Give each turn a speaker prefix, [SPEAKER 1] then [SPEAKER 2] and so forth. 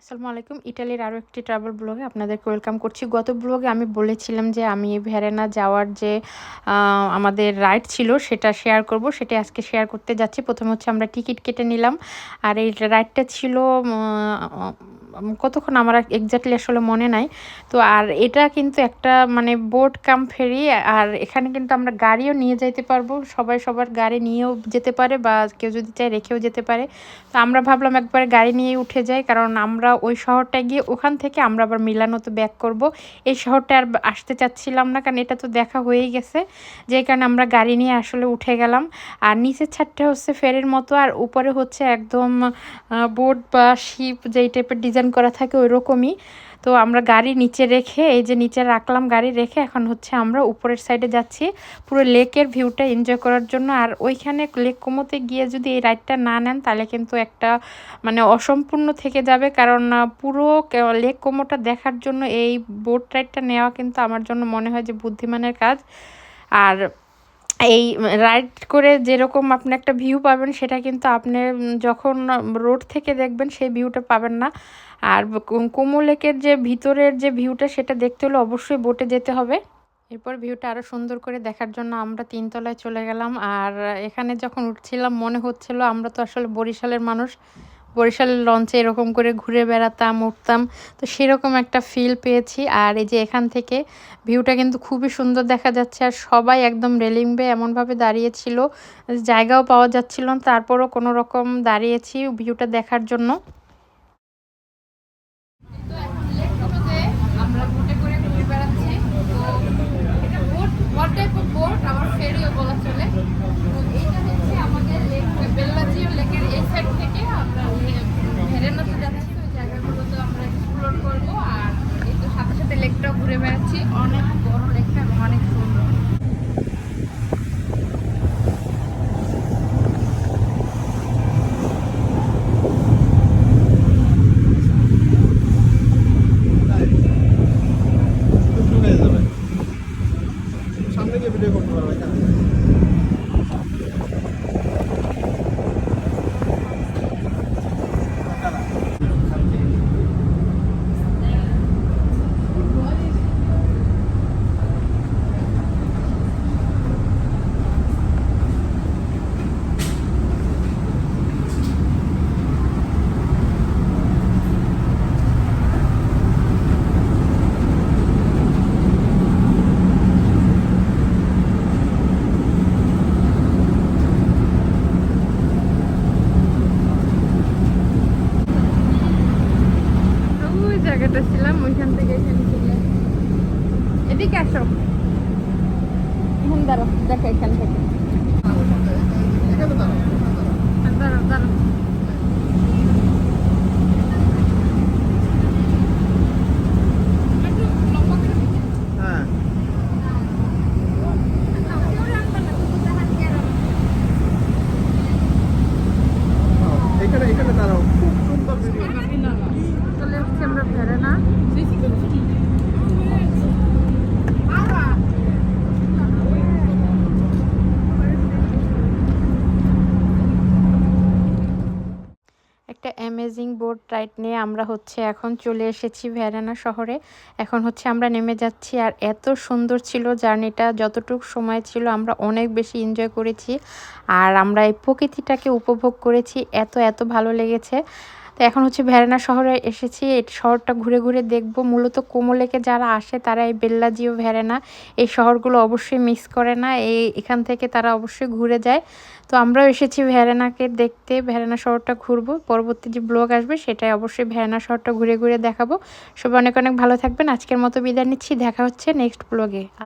[SPEAKER 1] আসসালামু আলাইকুম, ইটালির আরও একটি ট্রাভেল ব্লগে আপনাদেরকে ওয়েলকাম করছি। গত ব্লগে আমি বলেছিলাম যে আমি ভেরেনা যাওয়ার যে আমাদের রাইড ছিল সেটা শেয়ার করব। সেটা আজকে শেয়ার করতে যাচ্ছি। প্রথমে হচ্ছে আমরা টিকিট কেটে নিলাম। আর এই রাইডটা ছিল কতক্ষণ আমার এক্স্যাক্টলি আসলে মনে নাই। তো আর এটা কিন্তু একটা মানে বোট কাম ফেরি, আর এখানে কিন্তু আমরা গাড়িও নিয়ে যাইতে পারব। সবাই সবার গাড়ি নিয়েও যেতে পারে বা কেউ যদি চায় রেখেও যেতে পারে। তো আমরা ভাবলাম একবারে গাড়ি নিয়ে উঠে যাই, কারণ আমরা ওই শহরটায় গিয়ে ওখান থেকে আমরা আবার মিলানোতে ব্যাক করব। এই শহরটা আর আসতে চাচ্ছিলাম না, কারণ এটা তো দেখা হয়েই গেছে। যেই কারণে আমরা গাড়ি নিয়ে আসলে উঠে গেলাম। আর নিচের ছাদটা হচ্ছে ফেরির মতো, আর উপরে হচ্ছে একদম বোট বা শিপ যেই টাইপের ডিজাইন করা থাকে ওই রকমই তো আমরা গাড়ি নিচে রেখে, এই যে নিচে রাখলাম গাড়ি রেখে, এখন হচ্ছে আমরা উপরের সাইডে যাচ্ছি। পুরো লেকের ভিউটা এনজয় করার জন্য। আর ওইখানে লেক কমোতে গিয়ে যদি এই রাইডটা না নেন, তাহলে কিন্তু একটা মানে অসম্পূর্ণ থেকে যাবে। কারণ পুরো লেক কোমোটা দেখার জন্য এই বোট রাইডটা নেওয়া কিন্তু আমার জন্য মনে হয় যে বুদ্ধিমানের কাজ। আর এই রাইড করে যেরকম আপনি একটা ভিউ পাবেন, সেটা কিন্তু আপনি যখন রোড থেকে দেখবেন, সেই ভিউটা পাবেন না। আর কুমু লেকের যে ভিতরের যে ভিউটা সেটা দেখতে হলে অবশ্যই বোটে যেতে হবে। এরপর ভিউটা আরও সুন্দর করে দেখার জন্য আমরা তিনতলায় চলে গেলাম। আর এখানে যখন উঠছিলাম, মনে হচ্ছিল আমরা তো আসলে বরিশালের মানুষ। বরিশালের লঞ্চে এরকম করে ঘুরে বেড়াতাম, উঠতাম। তো সেরকম একটা ফিল পেয়েছি। আর এই যে এখান থেকে ভিউটা কিন্তু খুবই সুন্দর দেখা যাচ্ছে। আর সবাই একদম রেলিং বে এমনভাবে দাঁড়িয়েছিল, জায়গাও পাওয়া যাচ্ছিল না। তারপরও কোনো রকম দাঁড়িয়েছি ভিউটা দেখার জন্য তো এখন লেক কোনোতে আমরা বোটে করে ঘুরে বেড়াচ্ছি তো এটা boat one type of boat আবার ফেরিও বলা চলে তো এইটা হচ্ছে আমাদের লেক বেল্লাজিও লেকের এই সাইড থেকে আমরা ভেরেনাতে যাচ্ছি ওই জায়গাগুলো তো আমরা এক্সপ্লোর করব আর এই তো সাথে সাথে লেকটাও ঘুরে বেড়াচ্ছি অনেক বড় লেখা অনেক সুন্দর। জায়গাটা ছিলাম ওইখান থেকে এখানে এদিকে আসো। এখন দাঁড়ো দেখো এখান থেকে। দাঁড়ো দাঁড়ো
[SPEAKER 2] হ্যাঁ এখানে এখানে দাঁড়াও খুব সুন্দর ভিডিও
[SPEAKER 1] চলে এসছি আমরা ভেরেনা একটা অ্যামেজিং বোট রাইড নিয়ে আমরা হচ্ছে এখন চলে এসেছি ভ্যারানা শহরে। এখন হচ্ছে আমরা নেমে যাচ্ছি আর এত সুন্দর ছিল জার্নিটা, যতটুকু সময় ছিল আমরা অনেক বেশি এনজয় করেছি। আর আমরা এই প্রকৃতিটাকে উপভোগ করেছি, এত এত ভালো লেগেছে। তো এখন হচ্ছে ভ্যারানা শহরে এসেছি, এই শহরটা ঘুরে ঘুরে দেখব। মূলত কোমলেকে যারা আসে তারা এই বেল্লাজিও ভ্যারানা এই শহরগুলো অবশ্যই মিস করে না। এই এখান থেকে তারা অবশ্যই ঘুরে যায়। তো আমরাও এসেছি ভ্যারানাকে দেখতে ভ্যারানা শহরটা ঘুরবো। পরবর্তী যে ব্লগ আসবে সেটাই অবশ্যই ভ্যারানা শহরটা ঘুরে ঘুরে দেখাবো। সবাই অনেক অনেক ভালো থাকবেন। আজকের মতো বিদায় নিচ্ছি। দেখা হচ্ছে নেক্সট ব্লগে।